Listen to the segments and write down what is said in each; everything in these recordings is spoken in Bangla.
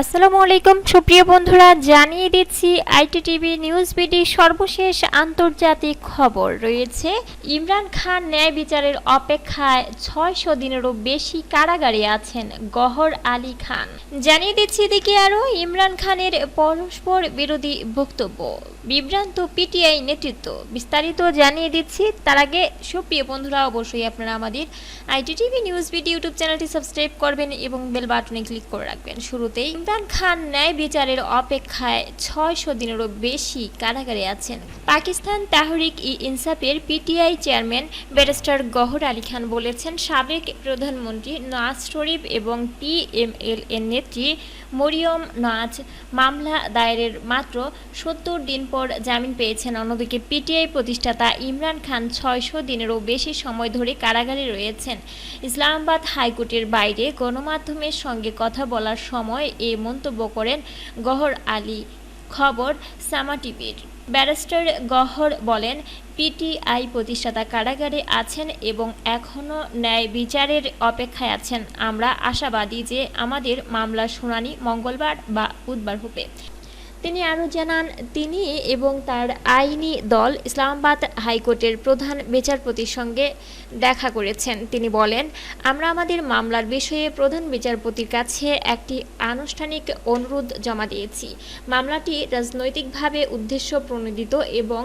আসসালামু আলাইকুম। সুপ্রিয় বন্ধুরা, জানিয়ে দিচ্ছি আইটি টিভি নিউজ বিডি সর্বশেষ আন্তর্জাতিক খবর রয়েছে। ইমরান খান ন্যায় বিচারের অপেক্ষায় ছয়শো দিনেরও বেশি কারাগারে আছেন গহর আলী খান। জানিয়ে দিচ্ছি এদিকে আরও, ইমরান খানের পরস্পর বিরোধী বক্তব্য। বিভ্রান্ত পিটিআই নেতৃত্ব। বিস্তারিত জানিয়ে দিচ্ছি। তার আগে, সুপ্রিয় বন্ধুরা, অবশ্যই আপনারা আমাদের IT TV news BD YouTube চ্যানেলটি সাবস্ক্রাইব করবেন এবং বেল বাটনে ক্লিক করে রাখবেন। শুরুতেই ইমরান খান ন্যায় বিচারের অপেক্ষায় ছয়শো দিনেরও বেশি কারাগারে আছেন। পাকিস্তান তাহরিক ই ইনসাফের PTI chairman barrister Gohar Ali Khan বলেছেন, সাবেক প্রধানমন্ত্রী নওয়াজ শরীফ এবং পিএমএল এর নেত্রী মরিয়ম নওয়াজ মামলা দায়েরের মাত্র সত্তর দিন পর জামিন পেয়েছেন। অন্যদিকে পিটিআই প্রতিষ্ঠাতা ইমরান খান ছয়শো দিনেরও বেশি সময় ধরে কারাগারে রয়েছেন। ইসলামাবাদ হাইকোর্টের বাইরে গণমাধ্যমের সঙ্গে কথা বলার সময় এ মন্তব্য করেন গহর আলী। খবর, সামা টিভির। ব্যারিস্টার গহর বলেন, পিটিআই প্রতিষ্ঠাতা কারাগারে আছেন এবং এখনও ন্যায় বিচারের অপেক্ষায় আছেন। আমরা আশাবাদী যে আমাদের মামলার শুনানি মঙ্গলবার বা বুধবার হবে। তিনি আরও জানান, তিনি এবং তার আইনি দল ইসলামাবাদ হাইকোর্টের প্রধান বিচারপতির সঙ্গে দেখা করেছেন। তিনি বলেন, আমরা আমাদের মামলার বিষয়ে প্রধান বিচারপতির কাছে একটি আনুষ্ঠানিক অনুরোধ জমা দিয়েছি। মামলাটি রাজনৈতিকভাবে উদ্দেশ্য প্রণোদিত এবং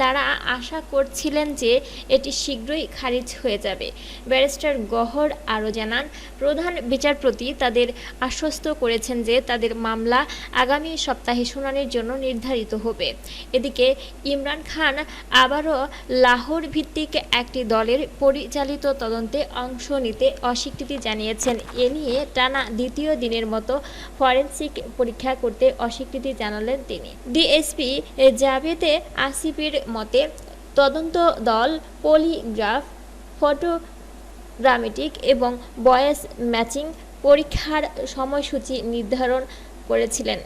তারা আশা করছিলেন যে এটি শীঘ্রই খারিজ হয়ে যাবে। ব্যারিস্টার গহর আরও জানান, প্রধান বিচারপতি তাদের আশ্বস্ত করেছেন যে তাদের মামলা আগামী সপ্তাহে শুনানির জন্য নির্ধারিত হবে। এদিকে ইমরান খান আবারও লাহোর ভিত্তিক একটি দলের পরিচালিত তদন্তে অংশ নিতে অস্বীকৃতি জানিয়েছেন। এ নিয়ে টানা দ্বিতীয় দিনের মতো ফরেন্সিক পরীক্ষা করতে অস্বীকৃতি জানালেন তিনি। ডিএসপি জাভেদে আসিফের মতে, তদন্ত দল পলিগ্রাফ, ফটোগ্রামেটিক এবং বয়েস ম্যাচিং পরীক্ষার সময়সূচি নির্ধারণ করেছিলেন।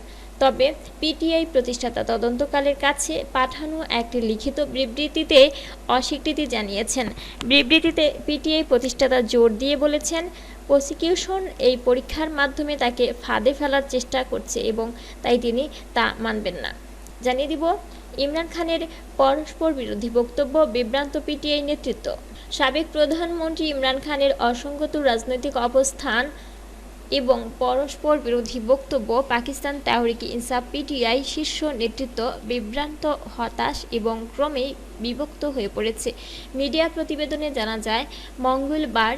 তবে পিটিআই প্রতিষ্ঠাতা তদন্তকালের কাছে পাঠানো একটি লিখিত বিবৃতিতে অস্বীকৃতি জানিয়েছেন। বিবৃতিতে পিটিআই প্রতিষ্ঠাতা জোর দিয়ে বলেছেন, প্রসিকিউশন এই পরীক্ষার মাধ্যমে তাকে ফাঁদে ফেলার চেষ্টা করছে এবং তাই তিনি তা মানবেন না। জানিয়ে দিব, ইমরান খানের পরস্পর বিরোধী বক্তব্য, বিভ্রান্ত পিটিআই নেতৃত্ব। সাবেক প্রধানমন্ত্রী ইমরান খানের অসঙ্গত রাজনৈতিক অবস্থান এবং পরস্পর বিরোধী বক্তব্য পাকিস্তান তাহরিক ইনসাফ পিটিআই শীর্ষ নেতৃত্ব বিভ্রান্ত, হতাশ এবং ক্রমেই বিভক্ত হয়ে পড়েছে। মিডিয়া প্রতিবেদনে জানা যায়, মঙ্গলবার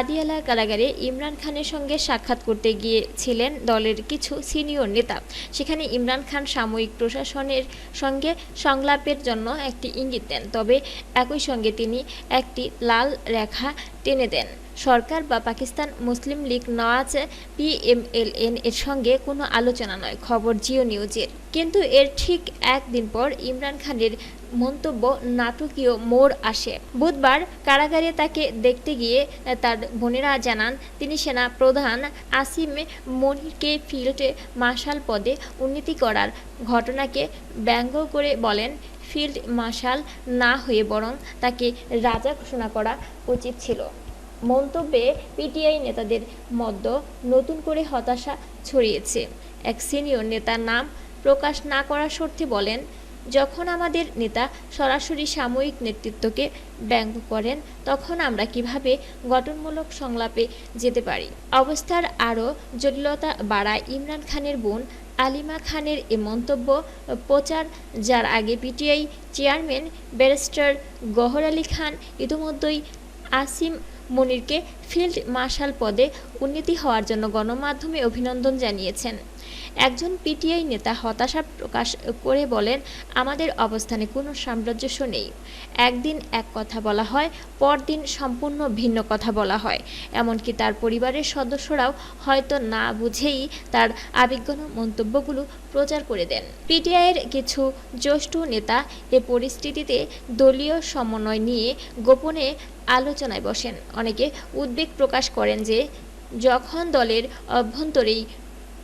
আদিয়ালা কারাগারে ইমরান খানের সঙ্গে সাক্ষাৎ করতে গিয়েছিলেন দলের কিছু সিনিয়র নেতা। সেখানে ইমরান খান সাময়িক প্রশাসনের সঙ্গে সংলাপের জন্য একটি ইঙ্গিত দেন, তবে একই সঙ্গে তিনি একটি লাল রেখা টেনে দেন। সরকার বা পাকিস্তান মুসলিম লীগ নওয়াজ পিএমএলএন এর সঙ্গে কোনো আলোচনা নয়। খবর জিও নিউজের। কিন্তু এর ঠিক একদিন পর ইমরান খানের মন্তব্য নাটকীয় মোড় আসে। বুধবার কারাগারে তাকে দেখতে গিয়ে তার বোনেরা জানান, তিনি সেনা প্রধান আসিম মনিরকে ফিল্ড মার্শাল পদে উন্নতি করার ঘটনাকে ব্যঙ্গ করে বলেন, ফিল্ড মার্শাল না হয়ে বরং তাকে রাজা ঘোষণা করা উচিত ছিল। মন্তব্যে পিটিআই নেতাদের মধ্য নতুন করে হতাশা ছড়িয়েছে। এক সিনিয়র নেতার নাম প্রকাশ না করার শর্তে বলেন, যখন আমাদের নেতা সরাসরি সাময়িক নেতৃত্বকে ব্যঙ্গ করেন, তখন আমরা কীভাবে গঠনমূলক সংলাপে যেতে পারি? অবস্থার আরও জটিলতা বাড়ায় ইমরান খানের বোন আলিমা খানের এ মন্তব্য প্রচার, যার আগে PTI chairman barrister Gohar Ali Khan, ইতিমধ্যেই আসিম মনিরকে ফিল্ড মার্শাল পদে উন্নতি হওয়ার জন্য গণমাধ্যমে অভিনন্দন জানিয়েছেন। একজন পিটিআই নেতা হতাশা প্রকাশ করে বলেন, আমাদের অবস্থানে কোনো সামঞ্জস্য নেই। একদিন এক কথা বলা হয়, পরদিন সম্পূর্ণ ভিন্ন কথা বলা হয়। এমনকি তার পরিবারের সদস্যরাও হয়তো না বুঝেই তার আবেগঘন মন্তব্যগুলো প্রচার করে দেন। পিটিআইয়ের কিছু জ্যেষ্ঠ নেতা এ পরিস্থিতিতে দলীয় সমন্বয় নিয়ে গোপনে আলোচনায় বসেন। অনেকে উদ্বেগ প্রকাশ করেন যে, যখন দলের অভ্যন্তরেই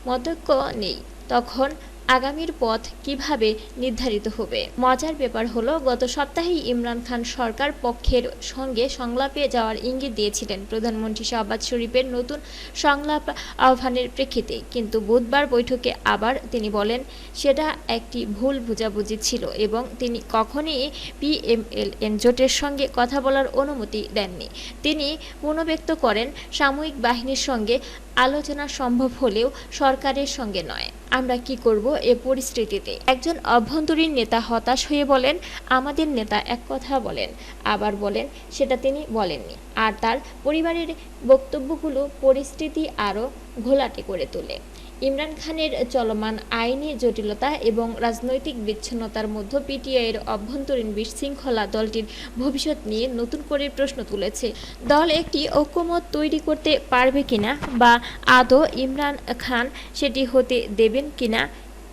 মতৈক্য নেই। তখন আগামীর পথ কীভাবে নির্ধারিত হবে? মজার ব্যাপার হলো, গত সপ্তাহেই ইমরান খান সরকার পক্ষের সঙ্গে সংলাপে যাওয়ার ইঙ্গিত দিয়েছিলেন প্রধানমন্ত্রী শাহবাজ শরীফের নতুন সংলাপ আহ্বানের প্রেক্ষিতে। কিন্তু বুধবার বৈঠকে আবার তিনি বলেন, সেটা একটি ভুল বোঝাবুঝি ছিল এবং তিনি কখনই পিএমএলএন জোটের সঙ্গে কথা বলার অনুমতি দেননি। তিনি পুনর্ব্যক্ত করেন, সাময়িক বাহিনীর সঙ্গে আলোচনা সম্ভব হলেও সরকারের সঙ্গে নয়। আমরা কি করব এ পরিস্থিতিতে। একজন অভ্যন্তরীণ নেতা হতাশ হয়ে বলেন, আমাদের নেতা এক কথা বলেন। আবার বলেন, সেটা তিনি বলেননি। আর তার পরিবারের বক্তব্যগুলো পরিস্থিতি আরও ঘোলাটে করে তোলে। ইমরান খানের চলমান আইনি জটিলতা এবং রাজনৈতিক বিচ্ছিন্নতার মধ্যে পিটিআইয়ের অভ্যন্তরীণ বিশৃঙ্খলা দলটির ভবিষ্যৎ নিয়ে নতুন করে প্রশ্ন তুলেছে। দল একটি ঐক্যমত তৈরি করতে পারবে কিনা বা আদৌ ইমরান খান সেটি হতে দেবেন কিনা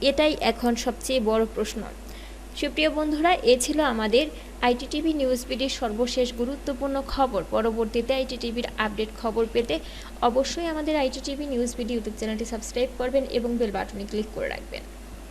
এটাই এখন সবচেয়ে বড় প্রশ্ন। সুপ্রিয় বন্ধুরা, এ ছিল আমাদের আইটিটিভি নিউজ বিডির সর্বশেষ গুরুত্বপূর্ণ খবর। পরবর্তীতে আইটিটিভির আপডেট খবর পেতে অবশ্যই আমাদের IT TV news BD YouTube চ্যানেলটি সাবস্ক্রাইব করবেন এবং বেল বাটনে ক্লিক করে রাখবেন।